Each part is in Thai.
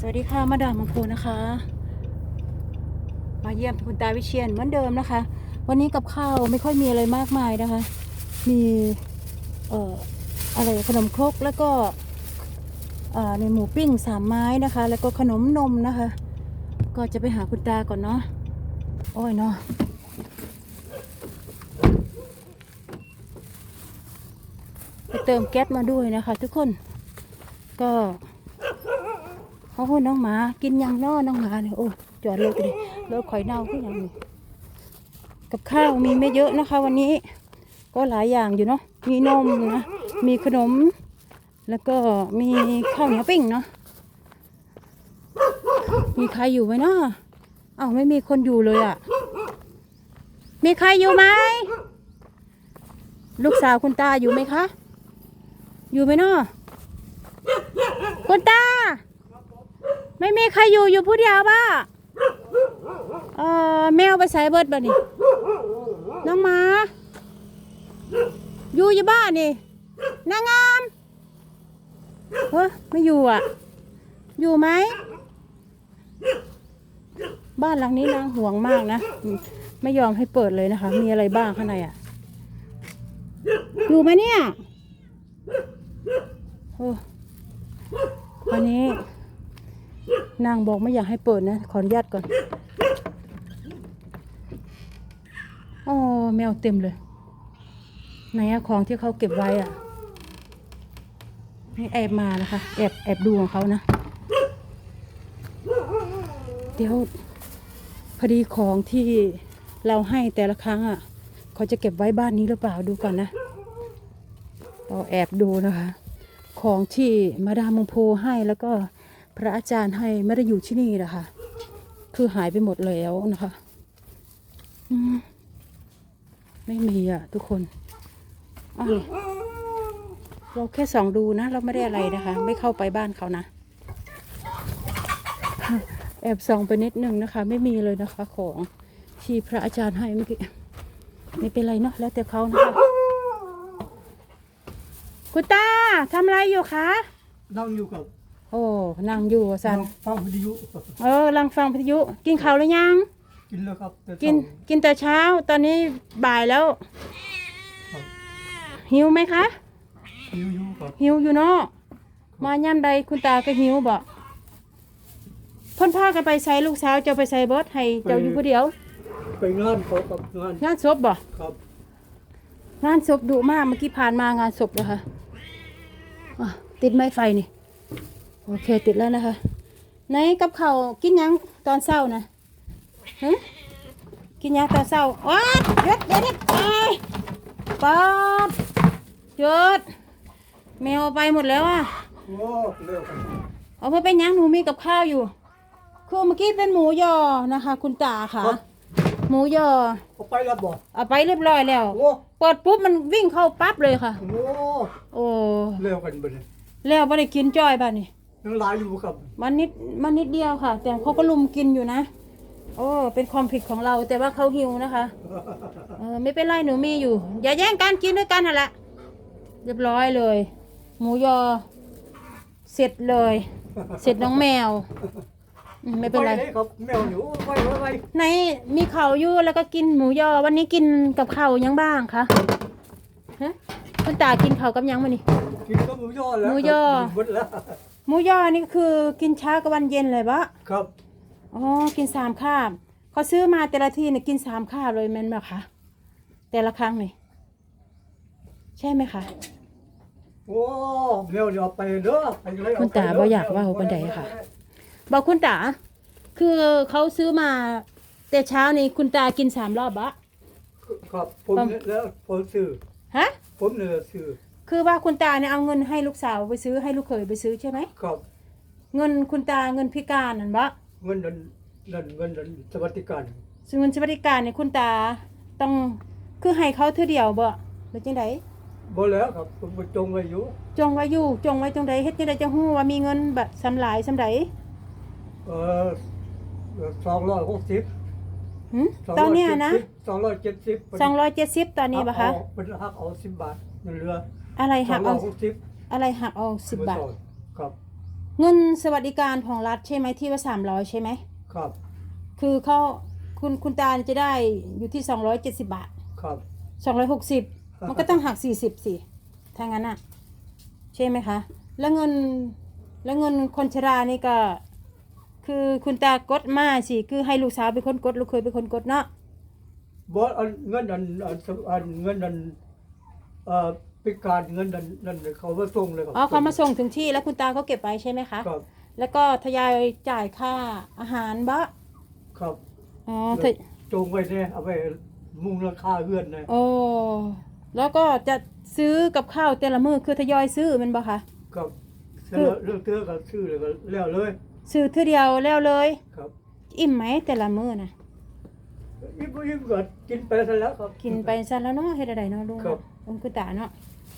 สวัสดีค่ะ มาดามมังพูนะคะ มาเยี่ยมคุณตาวิเชียนเหมือนเดิมนะคะ วันนี้กับข้าวไม่ค่อยมีอะไรมากมายนะคะ มีเอ่ออะไรขนมครกแล้วก็เอ่อในหมูปิ้งสามไม้นะคะ แล้วก็ขนมนมนะคะ ก็จะไปหาคุณตาก่อนเนาะโอ้ยเนาะไปเติมแก๊สมาด้วยนะคะ ทุกคนก็ โอ้โหน้องหมา กินยังน้อน้องหมาเนี่ยโอ้จอดเลยไปเลยรถข่อยเน่าขึ้นยังนี่กับข้าวมีไม่เยอะนะคะ วันนี้ ก็หลายอย่างอยู่เนาะมีนมนะมีขนม แล้วก็มีข้าวเหนียวปิ้งเนาะมีใครอยู่ไหมเนาะอ้าวไม่มีคนอยู่เลยอะ่ะ มีใครอยู่ไหมลูกสาวคุณตาอยู่ไหมคะ อยู่ไหมเนาะคุณตา ไม่มีใครอยู่อยู่ผู้เดียวป่ะเออแมวไปใส่เบิดบ่นี่น้องหมา อยู่อยู่บ้านนี่นางงามเฮ้ยไม่อยู่อะ อยู่ไหม บ้านหลังนี้นางห่วงมากนะ ไม่ยอมให้เปิดเลยนะคะ มีอะไรบ้างข้างในอะ อยู่ไหมเนี่ยโอ้อันนี้ นางบอกไม่อยากให้เปิดนะ ขออนุญาตก่อนอ๋อแมวเต็มเลยไหนอะของที่เขาเก็บไว้อะให้แอบมานะคะ แอบแอบดูของเขานะ เดี๋ยวพอดีของที่เราให้แต่ละครั้งอะ เขาจะเก็บไว้บ้านนี้หรือเปล่าดูก่อนนะเราแอบดูนะคะ ของที่มาดามมงโพให้แล้วก็ พระอาจารย์ให้ไม่ได้อยู่ที่นี่นะคะคือหายไปหมดแล้วนะคะไม่มีอะ ทุกคนเราแค่ส่องดูนะ เราไม่ได้อะไรนะคะ ไม่เข้าไปบ้านเขานะ แอบส่องไปนิดนึงนะคะ ไม่มีเลยนะคะ ของที่พระอาจารย์ให้เมื่อกี้ไม่เป็นไรเนาะแล้วแต่เขานะคะคุณตาทำอะไรอยู่คะนั่งอยู่กับ โอ้นั่งอยู่ว่าสันฟังวิทยุเออลังฟังพิทยุ กินข้าวหรือยัง กินแล้วครับแต่กินกินแต่เช้าตอนนี้บ่ายแล้วครับหิวไหมคะ หิวอยู่ครับหิวอยู่เนาะมาย่ำใดคุณตาก็หิวบ่เพ่นพากันไปใส่ลูกสาวเจ้าไปใส่เบิร์ดให้เจ้าอยู่ผู้เดียว ไปงานเขากับงานงานศพบ่ครับงานศพดุมากเมื่อกี้ผ่านมางานศพเลยค่ะอะติดไม้ไฟนี่ โอเคติดแล้วนะคะไหนกับข้าวกินหยังตอนเช้านะฮะกินหยังตอนเช้าว้าหยุดเดี๋ยวนี้ไปป๊อดหยุดแมวเอาไปหมดแล้วอะโอ้เร็วครับเอาไปเป็นหยังหนูมีกับข้าวอยู่ คือเมื่อกี้เป็นหมูยอนะคะ คุณตาค่ะ หมูยอเขาไปแล้วบ่เอาไปเรียบร้อยแล้วโอ้เปิดปุ๊บมันวิ่งเข้าปั๊บเลยค่ะ โอ้โอ้เร็วกันไปเลยแล้วไม่ได้กินจ้อยบ้านี่ ยังหลายอยู่ครับมันนิดมันนิดเดียวค่ะ แต่เขาก็ลุมกินอยู่นะโอ้เป็นความผิดของเราแต่ว่าเขาหิวนะคะเออไม่เป็นไรหนูมีอยู่ อย่าแย่งกันกินด้วยกันน่ะละเรียบร้อยเลย หมูยอ เสร็จเลย เสร็จน้องแมวอืมไม่เป็นไรลยครับแมวอยู่ไว้ไว้ไว้ในมีเข่าวอยู่แล้วก็กินหมูยอ วันนี้กินกับข้าวยังบ้างคะฮะคุณตากินข้าวกับยังมานี่กินก็หมูย่อแล้วหมูย่อครับหมดแล้ว หมูยอนี่คือกินเช้ากับวันเย็นเลยปะครับอ๋อกินสามคาบเขาซื้อมาแต่ละทีเนี่ยกินสามคาบเลยแม่นไหมคะแต่ละครั้งนี่ใช่ไหมคะโอ้แมวเดี๋ยวเอาไปเด้อไปเลยเคุณตาบ่อยากว่าบันไดค่ะ บอกคุณตาคือเขาซื้อมาแต่เช้านี่คุณตากินสามรอบบะครับผมเนี่ยแล้วผมซื้อฮะผมเนี่ยซื้อ คือว่าคุณตาเนี่ยเอาเงินให้ลูกสาวไปซื้อให้ลูกเขยไปซื้อใช่ไหม ครับเงินคุณตาเงินพิการนั่นบะเงินเดือนเงินเงินเดือนสวัสดิการซึ่งเงินสวัสดิการเนี่ยคุณตาต้องคือให้เขาเท่าเดียวบ่หรือจังไดบ่แล้วครับผมก็จงไว้อยู่จงไว้อยู่จงไว้ตรงใดเฮ็ดจังไดจะฮู้ว่ามีเงินแบบสำหลายสำใดเออสองร้อยหกสิบหึตอนเนี้ยนะสองร้อยเจ็ดสิบ270 ตอนนี้ปะคะเป็นหักเอาสิบบาทมันเหลือ อะไรสอหังกร้อเอายหกสิบอะไรหักเอา10บาท ครับ เงินสวัสดิการของรัฐใช่ไหมที่ว่าสามร้อยใช่ไหม ครับ คือเขาคุณคุณตาจะได้อยู่ที่สองร้อยเจ็ดสิบาทครับ สองร้อยหกสิบมันก็ต้องหักสี่สิบสิถ้างั้นอะใช่ไหมคะ แล้วเงินแล้วเงินคนชรานี่ก็ คือคุณตากดมาสิคือให้ลูกสาวเป็นคนกดลูกเคยเป็นคนกดเนาะบอสอันเงินอันอันอันเงินอันเอ่อ พิการเงินอันนั่นเขามาส่งเลยครับอ๋อเขามาส่งถึงที่แล้วคุณตาก็เก็บไว้ใช่ไหมคะครับแล้วก็ทยอยจ่ายค่าอาหารบะครับอ๋อทแล้วยจงไว้เนี่ยเอาไปมุงราคาเฮือนเนี่ยโอ้แล้วก็จะซื้อกับข้าวแต่ละมื้อคือทยอยซื้อแมันบ่คะครับเสร็จแล้วเรื่องเตือกับชื่อเลยก็แล้วเลย ซื้อเทื่อเดียวแล้วเลย ครับ อิ่มไหมแต่ละมื้อนะยิ้มก็ยิ้มก็กินไปซะแล้วครับ กินไปซะแล้วเนาะเฮ็ดอะไรเนาะลุงครับองคุณตาเนาะ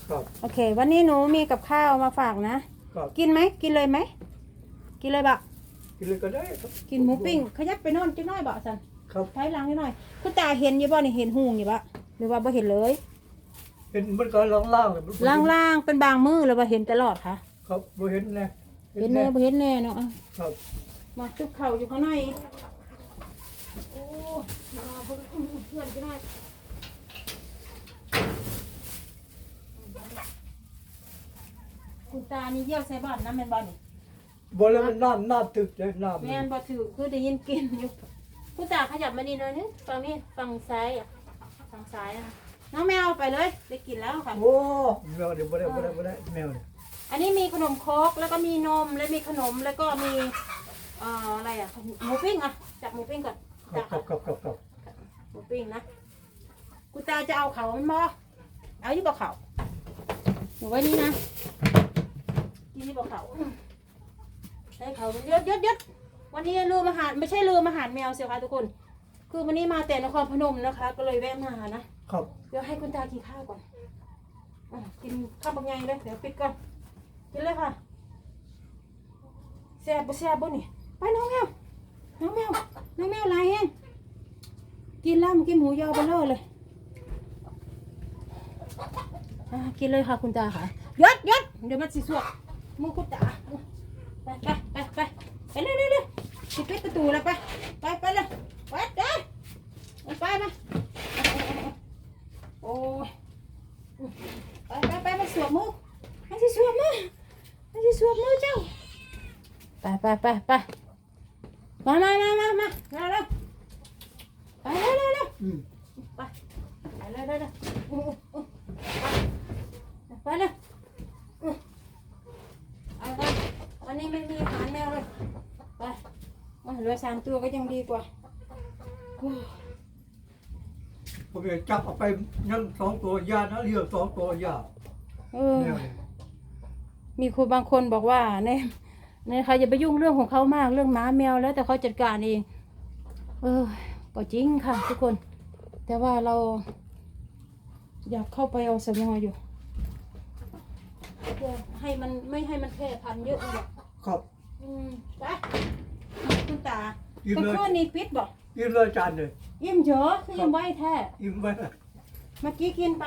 ครับ โอเค วันนี้หนูมีกับข้าวมาฝากนะ ครับ กินไหม กินเลยไหม กินเลยบะกินเลยก็ได้ครับ กินหมูปิ้ง ขยับไปโนอนจังน้อยบะสันครับถอยหลังนิดหน่อย คุณตาเห็นอยู่บ่นี่เห็นหูงอยู่บะหรือว่าบ่เห็นเลยเห็นมันก็ล่างๆเลยมันบ่ล่างๆ เป็นบางมือหรือว่าเห็นตลอดคะครับบ่เห็นแน่เห็นแน่บ่เห็นแน่เนาะอะครับมาตึกเข่าอยู่ข้างในโอ้มาเบิ่งเพื่อนกันหน่อย คุณตานี่เยี่ยวใส่บ้านน้ำแม่นบ่นี่บ่แล้วมันน้ำน้ำตึกเลยน้ำแม่นบ่ถือคือได้ยินกลินอยู่คุณตาขยับมานี่หน่อยนึงฝั่งนี้ฝั่งซ้ายอะฝั่งซ้ายนะคะน้องแมวไปเลยได้กินแล้วค่ะ โอ้แมวเดี๋ยวบ่ได้บ่ได้บ่ได้แมวเนี่ยอันนี้มีขนมโครกแล้วก็มีนมแล้วมีขนมแล้วก็มีเอ่ออะไรอะหมูปิ้งอะจับหมูปิ้งก่อนครับครับครับครับครับหมูปิ้งนะคุณตาจะเอาเขามันบ่เอาอยู่บ่เขาหนูไว้นี่นะ กินที่บ่เขาใช้เขาเยอะเยอะเยอะวันนี้ลืมอาหารไม่ใช่ลืมอาหารแมวเสียค่ะทุกคน คือวันนี้มาแต่นครพนมนะคะ ก็เลยแวะมานะครับ เดี๋ยวให้คุณตากินข้าวก่อนอะกินข้าวบางไงเลยเดี๋ยวปิดก่อนกินเลยค่ะแซ่บบ่แซ่บบ่นี่ไปน้องแมวน้องแมวน้องแมวลายแห้งกินแล้วมันกินหมูยอไปเลยเลยอะกินเลยค่ะคุณตาค่ะหยดหยดเดี๋ยวมันสิสวก มือคุณตาไปไปไปไปไปเร็วเร็วเร็วปิดปิดประตูแล้วไปไปไปเลยไปเด้อไปไปโอ้ยไปไปไปมาสวมมือมาสิสวมมือมาสิสวมมือเจ้าไปไปไปไปมามามามามาเร็วเร็วไปเร็วเร็วเร็วอืมไปไปเร็วเร็วเร็วอู้อู้ไปไปเร็วอู้เอาไป วันนี้ไม่มีอาหารแมวเลยไปมาเหลือสามตัวก็ยังดีกว่าโอ้ยผมจะจับเอาไปยังสองตัวยานะเรียกสองตัวยาเออแมวเนี่ยมีคนบางคนบอกว่าเนี่ยเนี่ยค่ะอย่าไปยุ่งเรื่องของเขามากเรื่องหมาแมวแล้วแต่เขาจัดการเอง เออ ก็จริงค่ะ ทุกคน แต่ว่าเรา อยากเข้าไปเอาสมออยู่เพื่อให้มันไม่ให้มันแพร่พันธุ์เยอะเลย ครับ อืมไปคุณตาอิ่มเป็นเลยข้อนี้ปิดบอกอิ่มเลยจานเลยยิ้มเฉอะคือยิ้มไว้แท้อิ่มไปเมื่อกี้กินไป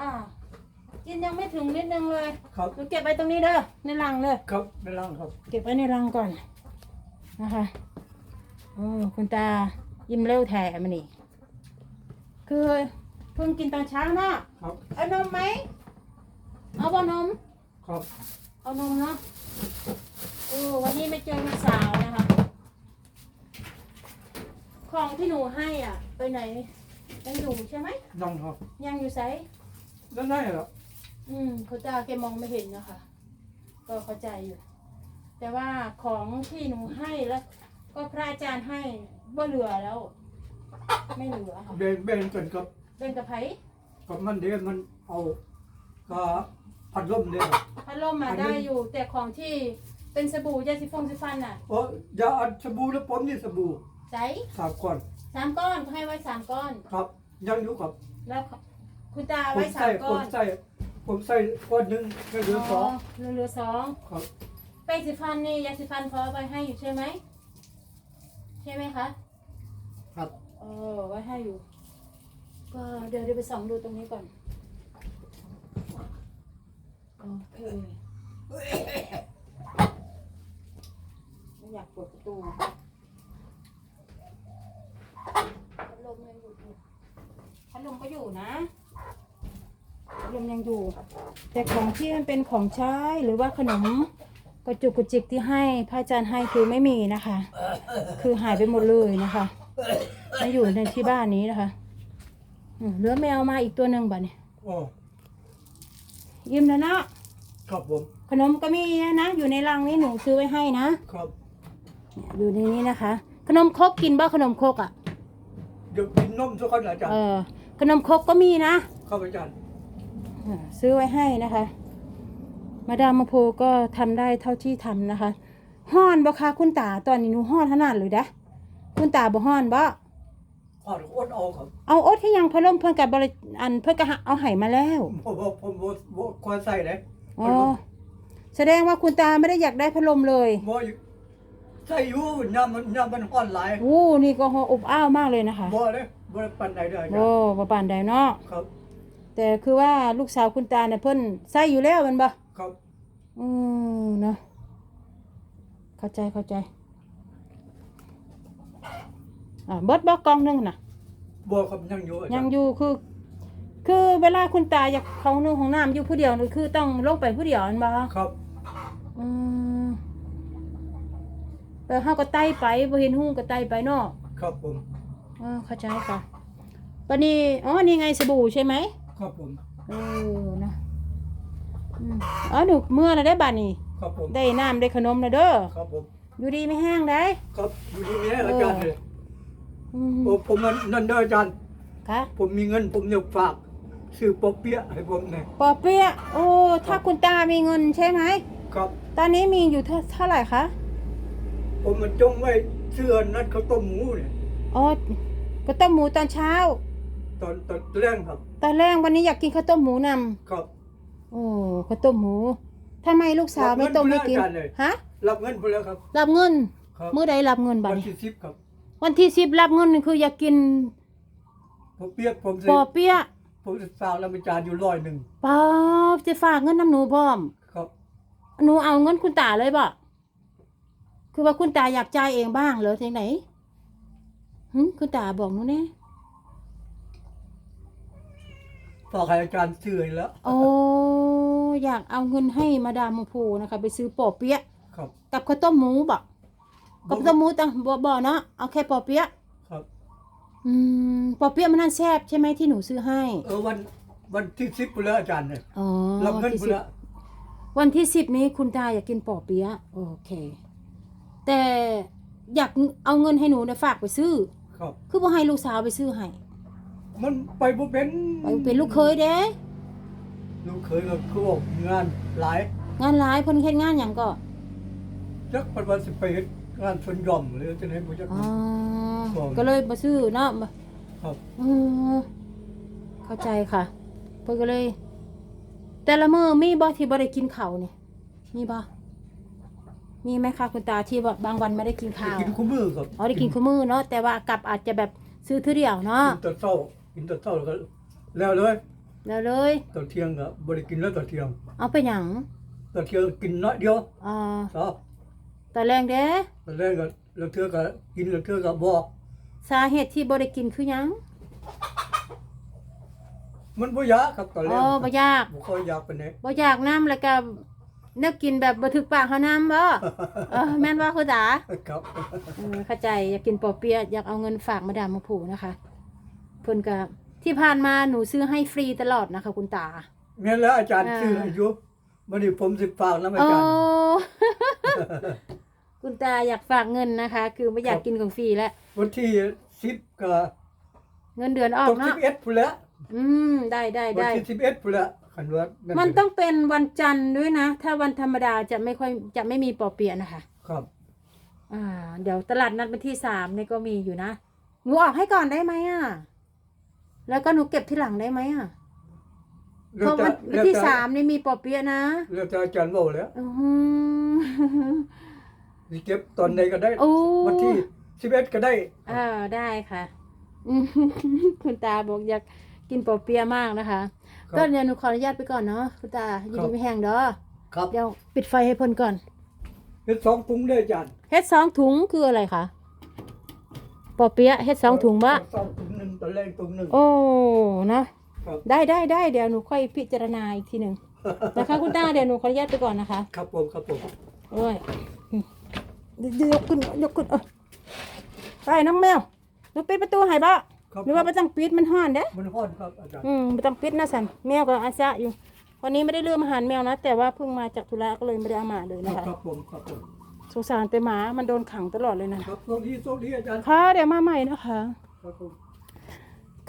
อ่า กินยังไม่ถึงนิดนึงเลยครับหนูเก็บไว้ตรงนี้เด้อ ในรังเลย ครับในร่างครับ เก็บไว้ในรังก่อนนะคะโอ้คุณตายิ้มเร็วแท้มันนี่ คือเพิ่งกินตอนเช้าเนาะครับ เอานมไหม เอาบ่นม ครับ เอานมเนาะโอ้วันนี้ไม่เจอลูกสาวนะคะ ของที่หนูให้อะ ไปไหน ยังอยู่ใช่ไหมนั่งครับยังอยู่ไสนั่นได้เหรออืมคุณตาแกมองไม่เห็นนะคะ ก็เข้าใจอยู่ แต่ว่าของที่หนูให้แล้ว ก็พระอาจารย์ให้ว่าเหลือแล้ว ไม่เหลือค่ะเบนเบนกันกับเป็นกระไผกับมันเดี๋ยวมันเอาก็ พัดลมเนี่ยพัดลมมาได้อยู่ แต่ของที่เป็นสบู่ยาสีฟงสีฟันน่ะโอ้ยาอัดสบู่แล้วผมนี่สบู่ใสสามก้อนสามก้อนเขาให้ไว้สามก้อน ครับ ยังอยู่ครับ แล้วคุณตาผไว้มสาใส่มผก้อมนใส่ผมใส่ก้อนหนึ่งก็เหลือสองเหลือเหลือสองครับแป้งสีฟันนี่ยาสีฟันเขาเอาไว้ให้อยู่ใช่ไหมใช่ไหมคะครับเออไว้ให้อยู่ ก็เดี๋ยวเดี๋ยวไปส่องดูตรงนี้ก่อน โอเคอยากเปิดประตูพัดลมยังอยู่อีกพัดลมก็อยู่นะพัดลมยังอยู่ แต่ของที่มันเป็นของใช้หรือว่าขนมกระจุกกระจิกที่ให้พระอาจารย์ให้คือไม่มีนะคะ คือหายไปหมดเลยนะคะมาอยู่ในที่บ้านนี้นะคะอืมเหลือแมวมาอีกตัวหนึ่งบัดนี้โอ้ ยิ้มแล้วเนาะครับผมขนมก็มีนะ อยู่ในรังนี้หนูซื้อไว้ให้นะครับเนี่ยอยู่ในนี้นะคะ ขนมครกกินบ้าขนมครกอะเดี๋ยวกินนมสักคนอาจารเอย์อขนมครกก็มีนะครับอาจารย์อ่าซื้อไว้ให้นะคะ มาดามมาโพก็ทำได้เท่าที่ทำนะคะห้อนบ่คะคุณตาตอนนี้หนูห้อนขนาดเลยนะคุณตาบ่ห้อนบ่ ขอดอ้นเอาครับเอาอดให้ยังพะล่มเพิ่นกับบริอันเพิ่นก็หาเอาไห้มาแล้วผมผมผมผมผมควรใส่เลยอ๋อแสดงว่าคุณตาไม่ได้อยากได้พัดลมเลยบ่อยู่ใส่อยู่น้ำมันน้ำมันห้อนหลายโอ้นี่ก็อบอ้าวมากเลยนะคะบ่เลยบ่ได้ปันใดเด้ออาจารโอ้ย์บ่ปานใดเนาะครับ แต่คือว่าลูกสาวคุณตาเนี่ยเพิ่นใส่อยู่แล้วแมันบ่ครับอืมเนาะเข้าใจเข้าใจ อ่าเบิดบ่กล่องหนึงน่ะบ่ครับยังอยู่อาจารยังอยู่คือ คือเวลาคุณตาอยากเข้าห้องน้ำห้องน้ำอยู่ผู้เดียวนี่คือต้องลงไปผู้เดียวแมันบ่ครับ อืมแต่เฮาก็ไต่ไปบ่เห็นหูก็ไต่ไปเนาะครับผมเออเข้าใจค่ะปานนี้อ๋อนี่ไงสบู่ใช่ไหมครับผม เออนะอืมอ๋อหนูเมื่อแล้วได้บัดนี้ ครับผม ได้น้ำได้ขนมแล้วเด้อครับผม อยู่ดีไม่แห้งได้ ครับอยู่ที่นี้อาจารย์เลยอืม โอ้ผมมันนั่นเด้ออาจารย์ ค่ะผมมีเงินผมอยากฝากซื้อปอเปี๊ยะให้ผมหน่อยปอเปี๊ยะโอ้ถ้าคุณตามีเงินใช่ไหมครับ ตอนนี้มีอยู่เท่าเท่าไหร่คะผมมันจงไว้เสื้อนัดข้าวต้มหมูเนี่ยอ๋อก็ต้มหมูตอนเช้า ตอนตอนแรกครับ ตอนแรกวันนี้อยากกินข้าวต้มหมูนครับำโอ้ข้าวต้มหมูทำไมลูกสาวไม่ต้มไม่กินรับเงินผู้ราชการเลยฮะรับเงินไปแล้วครับรับเงินครับเมื่อใดรับเงินบัดวันนี้ที่สิบครับ วันที่สิบรับเงินนี่คืออยากกินปอเปี๊ยะผมสิปอเปี๊ยะผมจะฝากแล้วอาจารย์อยู่ร้อยหนึ่งป้าบจะฝากเงินน้ำหนูพร้อม ครับ หนูเอาเงินคุณตาเลยบ่คือว่าคุณตาอยากจ่ายเองบ้างเหรอที่ไหนหึคุณตาบอกหนูแน่ฝากให้อาจารย์ซื้อให้แล้ว โอ้อยากเอาเงินให้มาดามมพูนะคะ ไปซื้อปอเปี๊ยะครับ กับข้าวต้มหมูบ่ กับข้าวต้มหมูตังบ่บ่เนาะเอาแค่ปอเปี๊ยะครับ อืมปอเปี๊ยะมันนั่นแซ่บใช่ไหมที่หนูซื้อให้ เออวันวันที่สิบไปแล้วอาจารย์เนี่ยอ๋อรับเงินที่ไปสิบแล้ววันที่สิบนี้คุณตาอยากกินปอเปี๊ยะโอเค แต่อยากเอาเงินให้หนูเนี่ยฝากไปซื้อ ครับ คือบ่ให้ลูกสาวไปซื้อให้มันไปบ่เป็นไปเป็นลูกเคยเด้ ลูกเคยก็คือว่างานหลายงานหลายเพิ่นเฮ็ดงานหยังก็จักปันวันสิไปเฮ็ด งานชนหย่อมหรือจะไหนบ่จักอ๋อบอกก็เลยบ่ซื้อเนาะบ่ครับเออเข้าใจค่ะเพิ่นก็เลย แต่ละมื้อมีบ่ที่บ่ได้กินข้าวนี่มีบ่มีไหมคะคุณตาที่แบบบางวันไม่ได้กินข้าวกินคู่มือครับอ๋อได้กินคู่มื้อเนาะแต่ว่ากลับอาจจะแบบซื้อเทื่อเดียวเนาะกินตอนเช้ากินตอนเช้าแล้วก็แล้วเลยแล้วเลยตอนเที่ยงก็บ่ได้กินแล้วตอนเที่ยง เอาไปหยังตอนเที่ยงกินน้อยเดียวอ่าครับ ตอนแรงเด้ตอนแรกก็แล้วเทื่อก็กินแล้วเทื่อก็บ่สาเหตุที่บ่ได้กินคือหยังมันบ่อยากครับตอนแรอ๋กอบ่อยากบ่ค่อยอยากปานใดบ่อยากน้ำแล้วก็นึกกินแบบบ่ถึกปากเฮาน้ำบ่เออแม่นว่าคุณตาครับเออเข้าใจอยากกินปอเปี๊ยะอยากเอาเงินฝากมาดามมาผูนะคะเพิ่นก็ที่ผ่านมาหนูซื้อให้ฟรีตลอดนะคะ คุณตาแม่นแล้วอาจารย์อ่าซื้อให้อยู่ บัดนี้ผมสิฝากนำอาโอ้จารย์ คุณตาอยากฝากเงินนะคะ คือไม่อยากครับ กินของฟรีแล้ว วันที่10ก็เงินเดือนออตกกเนาะ11พุ่นแล้วอืมได้ได้วันได้ ที่11พุ่นแล้วคันว่ามัมันต้องเป็นวันจันทร์ด้วยนะ ถ้าวันธรรมดาจะไม่ค่อยจะไม่มีปอเปี๊ยะนะคะ ครับอ่า เดี๋ยวตลาดนัดวันที่สามเนี่ยก็มีอยู่นะ หนูออกให้ก่อนได้ไหมอะ แล้วก็หนูเก็บที่หลังได้ไหมอะ เพราะวันวันที่สามนี่มีปอเปี๊ยะนะแล้วแต่อาจารย์เว้าแล้วอือหือสิเก็บตอนใดก็ได้ โอ้วันที่11ก็ได้เออได้ค่ะอืมคุณตาบอกอยากกินปอเปี๊ยะมากนะคะ ครับ ก็เดี๋ยวหนูขออนุญาตไปก่อนเนาะคุณตาอยู่ครัดีบไม่แห้งเด้อครับเดี๋ยวปิดไฟให้เพ่นก่อน เฮ็ดสองถุงเด้ออาจารย์เฮ็ดสองถุงคืออะไรคะปอเปี๊ยะเฮ็ดสองถุงบะสองถุงหนึ่งตอนแรกถุงหนึ่งโอ้เนาะ ครับ ได้ได้ได้เดี๋ยวหนูค่อยพิจารณาอีกทีหนึ่งนะคะคุณตาเดี๋ยวหนูขออนุญาตไปก่อนนะคะ ครับผมครับผมโอ้ยอืมยกขึ้นยกขึ้นเออไปน้องแมวหนูปิดประตูให้บ่ครับหรือว่าไม่ต้องปิดมันห้อนเด้มันฮ้อนครับอาจารย์อืมไม่ต้องปิดนะสันแมวก็อาซะอยู่ วันนี้ไม่ได้เลืมอาหารแมวนะ แต่ว่าเพิ่งมาจากธุระก็เลยไม่ได้เอามาเลยนะคะครับผมครับผมสงสารแต่หมามันโดนขังตลอดเลยนะครับโชคดีโชคดีอาจารย์ค่ะเดี๋ยวมาใหม่นะคะ ครับผม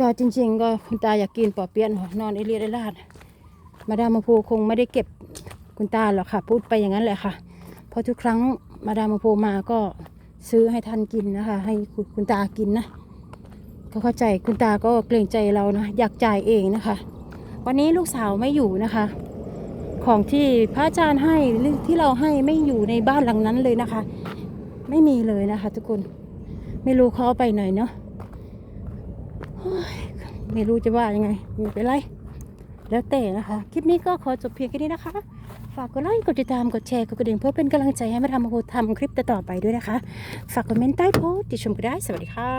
ก็จริง ๆ ก็คุณตาอยากกินปอเปี๊ยะนอนเอเลียดลาดมาดามาพูคงไม่ได้เก็บคุณตาหรอกค่ะ พูดไปอย่างนั้นแหละค่ะ เพราะทุกครั้งมาดามาพูมาก็ซื้อให้ท่านกินนะคะ ให้คุณคุณตากินนะก็เข้าใจคุณตาก็เกรงใจเรานะอยากจ่ายเองนะคะ วันนี้ลูกสาวไม่อยู่นะคะ ของที่พระอาจารย์ให้หรือที่เราให้ไม่อยู่ในบ้านหลังนั้นเลยนะคะ ไม่มีเลยนะคะ ทุกคนไม่รู้เขาเอาไปไหนเนาะ ไม่รู้จะว่ายังไงไม่เป็นไร แล้วแต่นะคะ คลิปนี้ก็ขอจบเพียงแค่นี้นะคะ ฝากกดไลค์กดติดตามกดแชร์กดกระดิ่งเพื่อเป็นกำลังใจให้มาทำมาโพทำคลิปต่อไปด้วยนะคะ ฝากคอมเมนต์ใต้โพสติชมก็ได้สวัสดีค่ะ